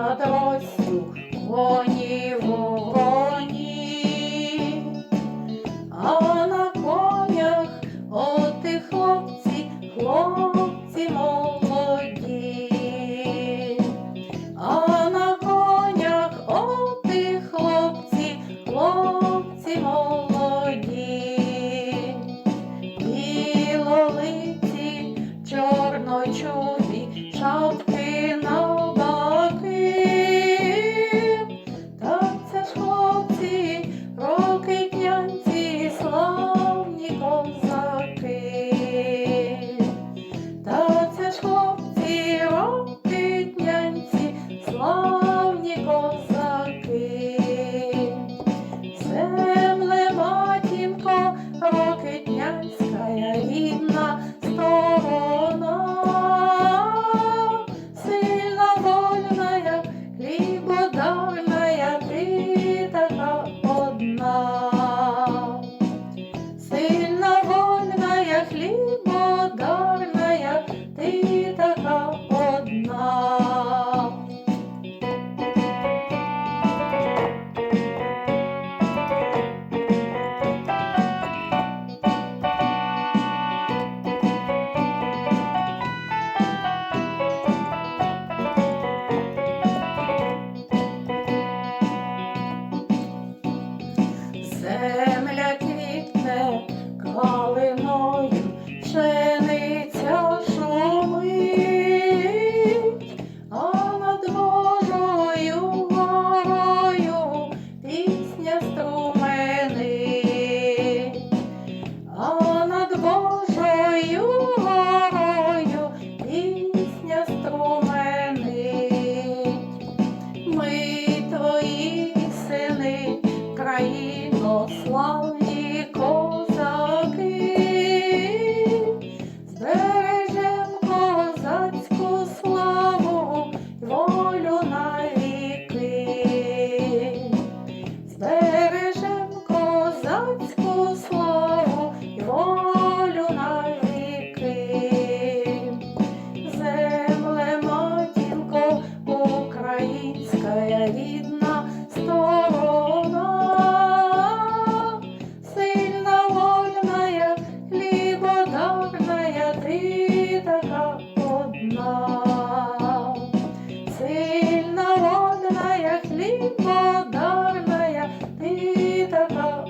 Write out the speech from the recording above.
Матосю, коні. галиною пшениця шумить, а над Божою горою пісня струмени, а над Божою горою пісня струмени, Ми твої сини, країно слави. сильна, сильна, родная, хлібодарная, ти така